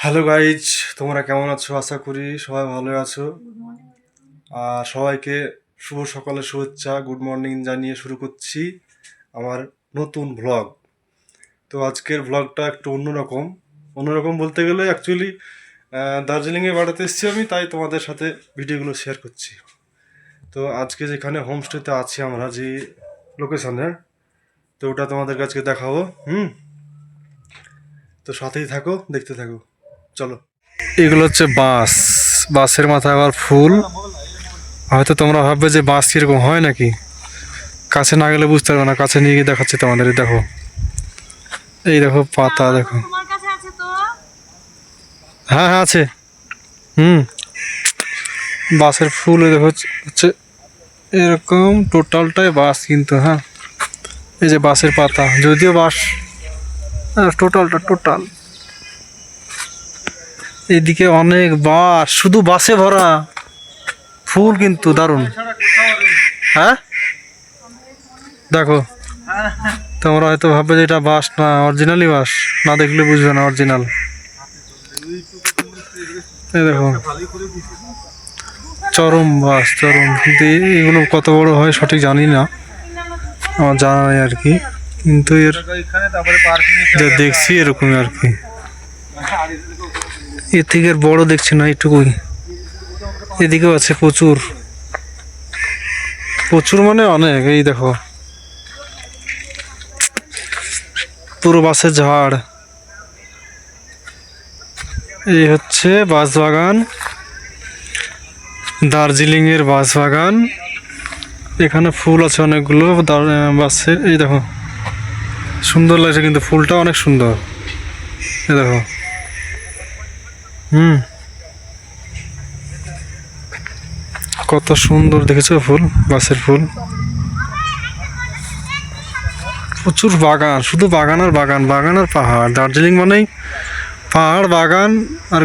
Hello guys তোমরা কেমন আছো? আশা করি সবাই ভালো আছো। আর সবাইকে শুভ সকালের শুভেচ্ছা গুড মর্নিং জানিয়ে শুরু করছি আমার নতুন ভ্লগ তো আজকের ভ্লগটা একটু অন্যরকম। অন্যরকম বলতে গেলে অ্যাকচুয়ালি দার্জিলিংয়ে বেড়াতে এসেছি আমি, তাই তোমাদের সাথে ভিডিওগুলো শেয়ার করছি। তো আজকে যেখানে হোমস্টেতে আছি আমরা যে লোকেশানের তো ওটা তোমাদের কাছে দেখাবো। হুম? তো সাথেই থাকো, দেখতে থাকো। চলো। এগুলো হচ্ছে বাঁশ। বাঁশের মাথায় আবার ফুল। হয়তো তোমরা ভাববে যে বাঁশ কীরকম হয় নাকি? কাছে না গেলে বুঝতে পারবে না কাছে নিয়ে গিয়ে দেখাচ্ছি তোমাদের দেখো। এই দেখো পাতা দেখো। হ্যাঁ হ্যাঁ আছে। হুম। বাসের ফুল দেখো হচ্ছে- এরকম। টোটালটাই বাস কিন্তু হ্যাঁ। এই যে বাসের পাতা যদিও বাস হ্যাঁ, টোটালটা টোটাল। এদিকে অনেক বাস শুধু বাসে ভরা। ফুল কিন্তু দারুণ। হ্যাঁ? দেখো তোমরা হয়তো ভাববে যে এটা বাস না অরিজিনালি বাস। না দেখলে বুঝবে না অরিজিনাল। এই দেখো চরম বাস চরম। কিন্তু এগুলো কত বড় হয় সঠিক জানি না। আমার জানা নেই আর কি। কিন্তু এর যা দেখছি এরকমই আর কি। এর থেকে আর বড় দেখছি না এটুকুই এদিকেও আছে প্রচুর। প্রচুর মানে অনেক, এই দেখো। পুরো বাসের ঝাড়। এই হচ্ছে বাঁশবাগান দার্জিলিং এর বাঁশবাগান এখানে ফুল আছে অনেকগুলো বাসের। এই দেখো। সুন্দর লাগছে কিন্তু ফুলটা অনেক সুন্দর। এই দেখো। হুম। কত সুন্দর দেখেছ ফুল বাসের ফুল? প্রচুর বাগান, শুধু বাগান আর বাগান বাগান আর পাহাড়। দার্জিলিং মানেই পাহাড়, বাগান আর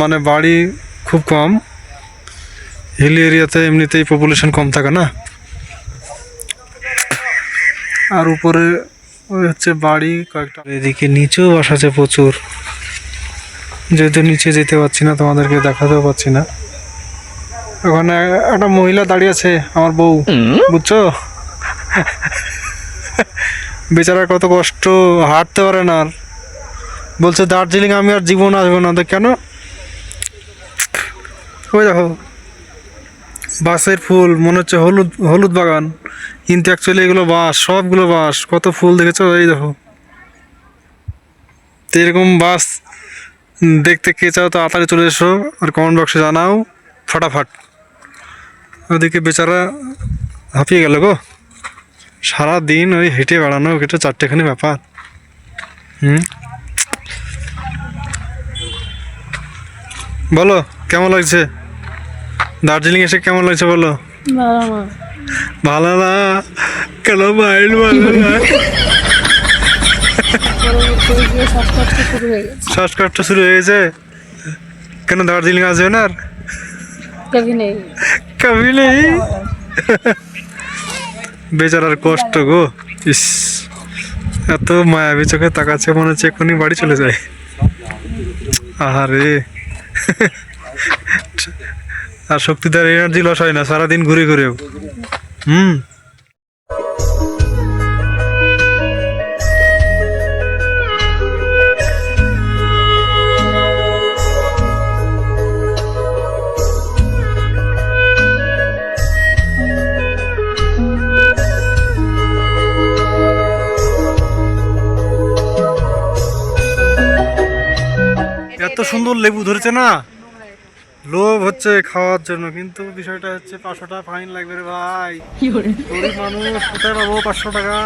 মানে বাড়ি খুব কম। হিল এরিয়াতে এমনিতেই পপুলেশন কম থাকে না? আর উপরে ওই হচ্ছে বাড়ি, কয়েকটা। এদিকে নিচেও বাস আছে প্রচুর। যেহেতু নিচে যেতে পারছি না, তোমাদেরকে দেখাতেও পারছি না। ওখানে একটা মহিলা দাঁড়িয়ে আছে, আমার বউ। বুঝছ? বেচারা কত কষ্ট, হাঁটতে পারে না আর। বলছে, দার্জিলিং আমি আর জীবন আসব না। তো কেন? ওই দেখো, বাঁশের ফুল, মনে হচ্ছে হলুদ হলুদ বাগান। কিন্তু অ্যাকচুয়ালি এগুলো বাঁশ, সবগুলো বাঁশ। কত ফুল দেখেছ? এই দেখো। তো এরকম বাস দেখতে কে চাও তাড়াতাড়ি চলে এসো আর কমেন্ট বক্সে জানাও। ফটাফট। ওদিকে বেচারা হাঁপিয়ে গেল গো। সারা দিন ওই হেঁটে বেড়ানো এটা চারটেখানি ব্যাপার। হুম? বলো কেমন লাগছে? দার্জিলিং এসে কেমন লাগছে বলো? ভালো না। কেন মাইন্ড ভালো না? শ্বাসকষ্ট শুরু হয়ে গেছে। কেন দার্জিলিং আসবে না আর? কবি নেই। কবি নেই? বেচারার কষ্ট গো। ইস এত মায়াবী চোখে তাকাচ্ছে মনে হচ্ছে এক্ষুনি বাড়ি চলে যায়। আহারে। আর শক্তিদার এনার্জি লস হয় না সারাদিন ঘুরে ঘুরেও। হুম? সুন্দর লেবু ধরেছে না? লোভ হচ্ছে খাওয়ার জন্য কিন্তু বিষয়টা হচ্ছে পাঁচশো টাকা ফাইন লাগবে রে ভাই। গরিব মানুষ কোথায় পাবো পাঁচশো টাকা?